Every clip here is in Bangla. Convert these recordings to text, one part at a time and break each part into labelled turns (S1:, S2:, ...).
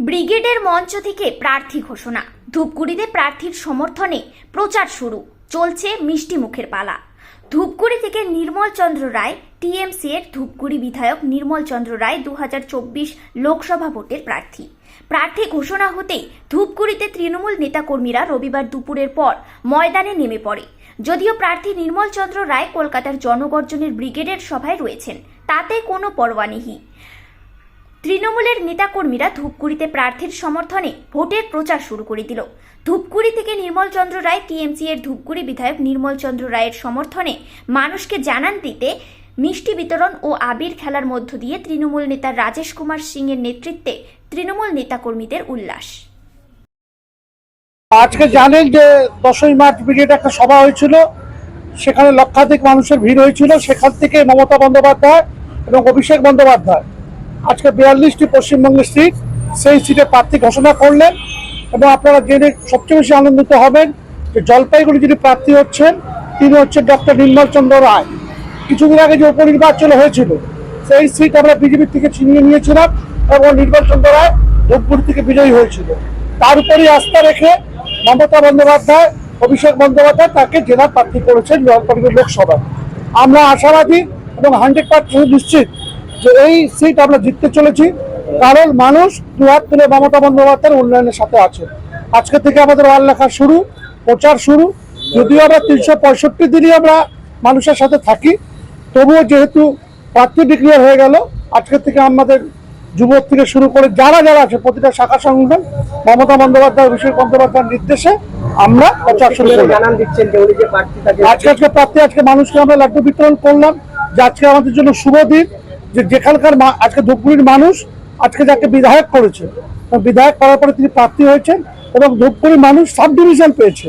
S1: ব্রিগেডের মঞ্চ থেকে প্রার্থী ঘোষণা। ধূপগুড়িতে প্রার্থীর সমর্থনে প্রচার শুরু। চলছে মিষ্টি মুখের পালা। ধূপগুড়ি থেকে নির্মল চন্দ্র রায়, টিএমসি এর ধূপগুড়ি বিধায়ক নির্মল চন্দ্র রায় দু হাজার চব্বিশ লোকসভা ভোটের প্রার্থী। প্রার্থী ঘোষণা হতেই ধূপগুড়িতে তৃণমূল নেতাকর্মীরা রবিবার দুপুরের পর ময়দানে নেমে পড়ে। যদিও প্রার্থী নির্মল চন্দ্র রায় কলকাতার জনগর্জনের ব্রিগেডের সভায় রয়েছেন, তাতে কোনো পরোয়া নেই। তৃণমূলের নেতাকর্মীরা ধূপগুড়িতে প্রার্থীর সমর্থনে ভোটের প্রচার শুরু করে দিল। ধূপগুড়ি থেকে নির্মল চন্দ্র রায়, টিএমসি এর ধূপগুড়ি বিধায়ক নির্মল চন্দ্র রায়ের সমর্থনে মানুষকে জানান দিতে মিষ্টি বিতরণ ও আবির খেলার মধ্য দিয়ে তৃণমূল নেতা রাজেশ কুমার সিং এর নেতৃত্বে তৃণমূল নেতাকর্মীদের উল্লাস।
S2: আজকে জানেন যে দশই মার্চ ব্রিগেড একটা সভা হয়েছিল, সেখানে লক্ষাধিক মানুষের ভিড় হয়েছিল, সেখান থেকে মমতা বন্দ্যোপাধ্যায় এবং অভিষেক বন্দ্যোপাধ্যায় আজকে বিয়াল্লিশটি পশ্চিমবঙ্গের সিট, সেই সিটে প্রার্থী ঘোষণা করলেন এবং আপনারা জেনে সবচেয়ে বেশি আনন্দিত হবেন যে জলপাইগুড়ি যিনি প্রার্থী হচ্ছেন, তিনি হচ্ছেন ডক্টর নির্মল চন্দ্র রায়। কিছুদিন আগে যে উপনির্বাচন হয়েছিল, সেই সিট আমরা বিজেপি থেকে ছিনিয়ে নিয়েছিলাম এবং নির্মল চন্দ্র রায় ধূপগুড়ি থেকে বিজয়ী হয়েছিল। তার উপরই আস্থা রেখে মমতা বন্দ্যোপাধ্যায়, অভিষেক বন্দ্যোপাধ্যায় তাকে জেলা প্রার্থী করেছেন জলপাইগুড়ি লোকসভা আমরা আশাবাদী এবং হান্ড্রেড পার্সেন্ট নিশ্চিত যে এই সিট আমরা জিততে চলেছি কারণ মানুষ দুহাত তুলে মমতা বন্দ্যোপাধ্যায়ের উন্নয়নের সাথে আছে। আজকে থেকে আমাদের ওয়াল লেখা শুরু প্রচার শুরু। যদিও আমরা তিনশো পঁয়ষট্টি দিনই আমরা মানুষের সাথে থাকি তবুও যেহেতু প্রার্থী ডিক্লিয়ার হয়ে গেল আজকে থেকে আমাদের যুবক থেকে শুরু করে যারা যারা আছে প্রতিটা শাখা সংগঠন মমতা বন্দ্যোপাধ্যায় অভিষেক বন্দ্যোপাধ্যায়ের নির্দেশে আমরা প্রচার শুরু করি
S3: জানান দিচ্ছেন যে উনি যে প্রার্থী
S2: আজকে আজকে প্রার্থী আজকে মানুষকে আমরা লাড্ডু বিতরণ করলাম যে আজকে আমাদের জন্য শুভ দিন। যে যেখানকার আজকে ধূপগুড়ির মানুষ, আজকে যাকে বিধায়ক করেছে বিধায়ক করার পরে তিনি প্রার্থী হয়েছেন এবং ধূপগুড়ির মানুষ সাব ডিভিশন পেয়েছে।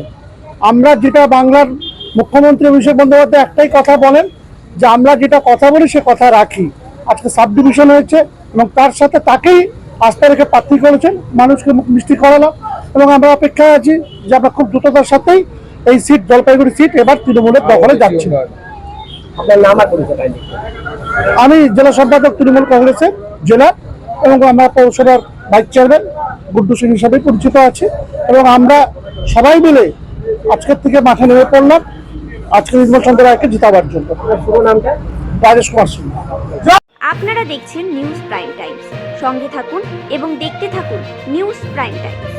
S2: আমরা যেটা বাংলার মুখ্যমন্ত্রী অভিষেক বন্দ্যোপাধ্যায় একটাই কথা বলেন, যে আমরা যেটা কথা বলি সে কথা রাখি। আজকে সাব ডিভিশন হয়েছে এবং তার সাথে তাকেই আস্থা রেখে প্রার্থী করেছেন, মানুষকে মুখ মিষ্টি করালাম এবং আমরা অপেক্ষায় আছি যে আমরা খুব দ্রুততার সাথেই এই সিট, জলপাইগুড়ি সিট এবার তৃণমূলের দখলে যাচ্ছে।
S3: আপনার নাম আর পরিচয়।
S2: আমি জেলা সম্পাদক তৃণমূল কংগ্রেসের জেলা এবং আমরা পৌরসভার ভাইস চেয়ারম্যান গুড্ডু সিং হিসাবে পরিচিত আছি এবং আমরা সবাই মিলে আজকের থেকে মাঠে নেমে পড়লাম। আজকে নির্মল চন্দ্র রায়কে জিতাবার জন্য।
S3: আপনার পুরো নামটা?
S2: রাজেশ কুমার সিং
S1: আপনারা দেখছেন নিউজ প্রাইম টাইমস। সঙ্গে থাকুন এবং দেখতে থাকুন নিউজ প্রাইম টাইমস।